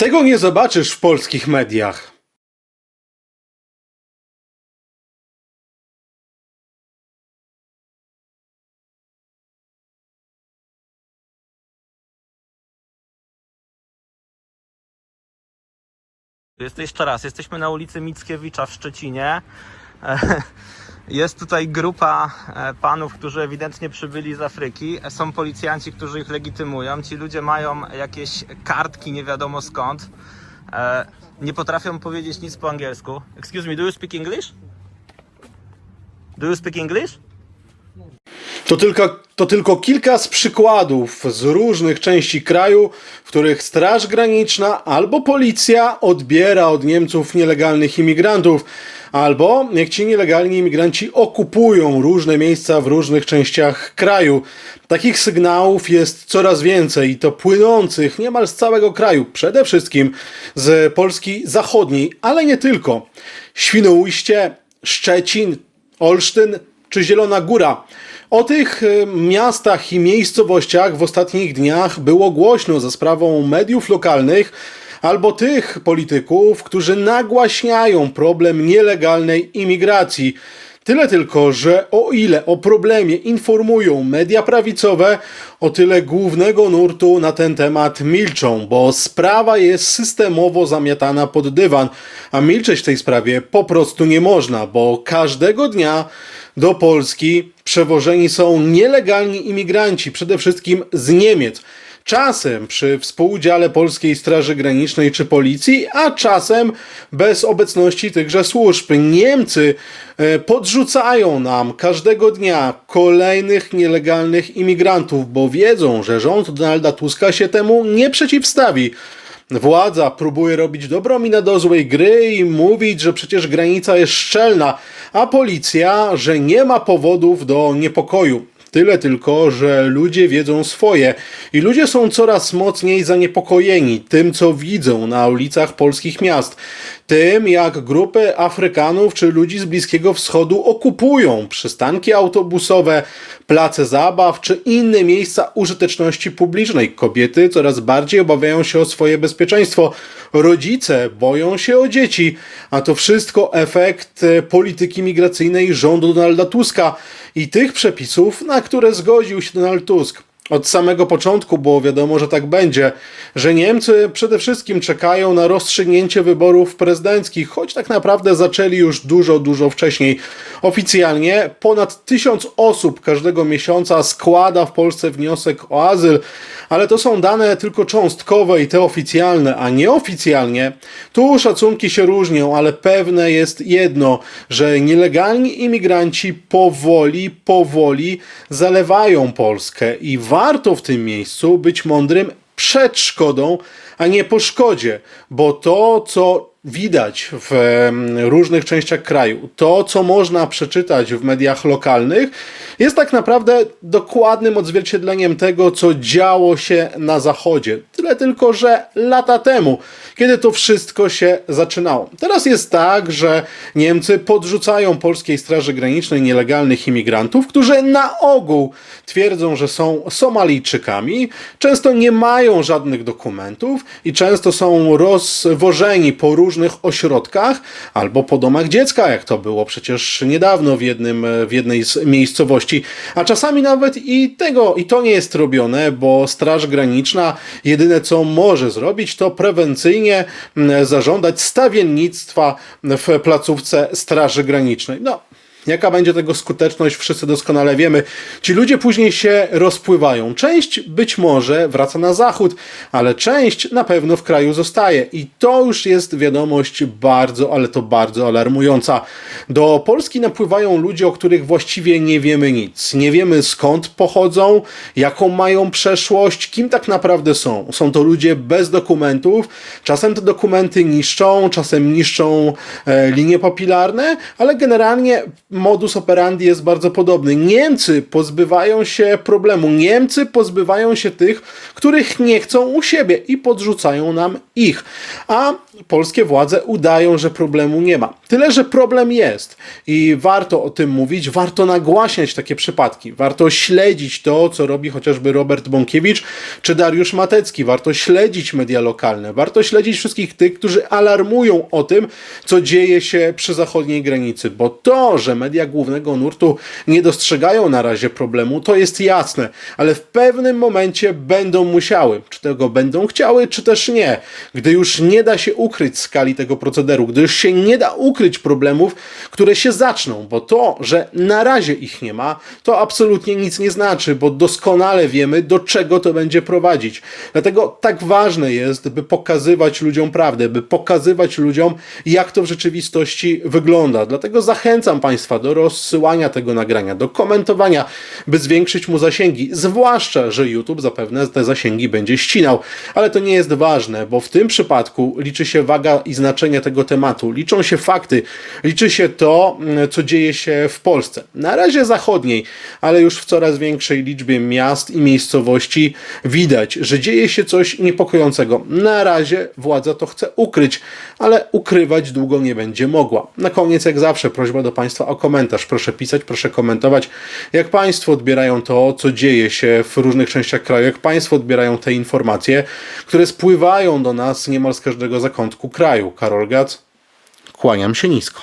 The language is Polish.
Tego nie zobaczysz w polskich mediach. Jest jeszcze raz, jesteśmy na ulicy Mickiewicza w Szczecinie. Jest tutaj grupa e, panów, którzy ewidentnie przybyli z Afryki. Są policjanci, którzy ich legitymują. Ci ludzie mają jakieś kartki, nie wiadomo skąd. E, Nie potrafią powiedzieć nic po angielsku. Excuse me, do you speak English? Do you speak English? To tylko, to tylko kilka z przykładów z różnych części kraju, w których Straż Graniczna albo policja odbiera od Niemców nielegalnych imigrantów, albo jak ci nielegalni imigranci okupują różne miejsca w różnych częściach kraju. Takich sygnałów jest coraz więcej i to płynących niemal z całego kraju, przede wszystkim z Polski Zachodniej, ale nie tylko. Świnoujście, Szczecin, Olsztyn czy Zielona Góra. O tych y, miastach i miejscowościach w ostatnich dniach było głośno za sprawą mediów lokalnych albo tych polityków, którzy nagłaśniają problem nielegalnej imigracji. Tyle tylko, że o ile o problemie informują media prawicowe, o tyle głównego nurtu na ten temat milczą, bo sprawa jest systemowo zamiatana pod dywan, a milczeć w tej sprawie po prostu nie można, bo każdego dnia do Polski przewożeni są nielegalni imigranci, przede wszystkim z Niemiec. Czasem przy współudziale Polskiej Straży Granicznej czy Policji, a czasem bez obecności tychże służb. Niemcy e, podrzucają nam każdego dnia kolejnych nielegalnych imigrantów, bo wiedzą, że rząd Donalda Tuska się temu nie przeciwstawi. Władza próbuje robić dobrą minę do złej gry i mówić, że przecież granica jest szczelna, a policja, że nie ma powodów do niepokoju. Tyle tylko, że ludzie wiedzą swoje i ludzie są coraz mocniej zaniepokojeni tym, co widzą na ulicach polskich miast. Tym, jak grupy Afrykanów czy ludzi z Bliskiego Wschodu okupują przystanki autobusowe, place zabaw czy inne miejsca użyteczności publicznej. Kobiety coraz bardziej obawiają się o swoje bezpieczeństwo. Rodzice boją się o dzieci, a to wszystko efekt e, polityki migracyjnej rządu Donalda Tuska i tych przepisów, na które zgodził się Donald Tusk. Od samego początku było wiadomo, że tak będzie, że Niemcy przede wszystkim czekają na rozstrzygnięcie wyborów prezydenckich, choć tak naprawdę zaczęli już dużo, dużo wcześniej. Oficjalnie ponad tysiąc osób każdego miesiąca składa w Polsce wniosek o azyl, ale to są dane tylko cząstkowe i te oficjalne, a nieoficjalnie. Tu szacunki się różnią, ale pewne jest jedno, że nielegalni imigranci powoli, powoli zalewają Polskę i warto w tym miejscu być mądrym przed szkodą, a nie po szkodzie, bo to, co widać w różnych częściach kraju, to, co można przeczytać w mediach lokalnych, jest tak naprawdę dokładnym odzwierciedleniem tego, co działo się na Zachodzie. Tyle tylko, że lata temu, kiedy to wszystko się zaczynało. Teraz jest tak, że Niemcy podrzucają polskiej Straży Granicznej nielegalnych imigrantów, którzy na ogół twierdzą, że są Somalijczykami, często nie mają żadnych dokumentów i często są rozwożeni po różnych ośrodkach albo po domach dziecka, jak to było przecież niedawno w, jednym, w jednej z miejscowości. A czasami nawet i tego, i to nie jest robione, bo Straż Graniczna jedyne co może zrobić, to prewencyjnie mm, zażądać stawiennictwa w placówce Straży Granicznej. No, Jaka będzie tego skuteczność, wszyscy doskonale wiemy. Ci ludzie później się rozpływają. Część być może wraca na zachód, ale część na pewno w kraju zostaje. I to już jest wiadomość bardzo, ale to bardzo alarmująca. Do Polski napływają ludzie, o których właściwie nie wiemy nic. Nie wiemy skąd pochodzą, jaką mają przeszłość, kim tak naprawdę są. Są to ludzie bez dokumentów. Czasem te dokumenty niszczą, czasem niszczą e, linie papilarne, ale generalnie modus operandi jest bardzo podobny. Niemcy pozbywają się problemu. Niemcy pozbywają się tych, których nie chcą u siebie i podrzucają nam ich. A polskie władze udają, że problemu nie ma. Tyle, że problem jest. I warto o tym mówić, warto nagłaśniać takie przypadki, warto śledzić to, co robi chociażby Robert Bąkiewicz czy Dariusz Matecki, warto śledzić media lokalne, warto śledzić wszystkich tych, którzy alarmują o tym, co dzieje się przy zachodniej granicy, bo to, że media głównego nurtu nie dostrzegają na razie problemu, to jest jasne, ale w pewnym momencie będą musiały, czy tego będą chciały, czy też nie, gdy już nie da się ukryć skali tego procederu, gdy już się nie da ukryć problemów, które się zaczną, bo to, że na razie ich nie ma, to absolutnie nic nie znaczy, bo doskonale wiemy, do czego to będzie prowadzić. Dlatego tak ważne jest, by pokazywać ludziom prawdę, by pokazywać ludziom, jak to w rzeczywistości wygląda. Dlatego zachęcam Państwa do rozsyłania tego nagrania, do komentowania, by zwiększyć mu zasięgi. Zwłaszcza, że YouTube zapewne te zasięgi będzie ścinał. Ale to nie jest ważne, bo w tym przypadku liczy się waga i znaczenie tego tematu. Liczą się fakty, liczy się to, mm, co dzieje się w Polsce. Na razie zachodniej, ale już w coraz większej liczbie miast i miejscowości widać, że dzieje się coś niepokojącego. Na razie władza to chce ukryć, ale ukrywać długo nie będzie mogła. Na koniec, jak zawsze, prośba do Państwa o komentarz. Proszę pisać, proszę komentować, jak Państwo odbierają to, co dzieje się w różnych częściach kraju, jak Państwo odbierają te informacje, które spływają do nas niemal z każdego zakątku kraju. Karol Gac, kłaniam się nisko.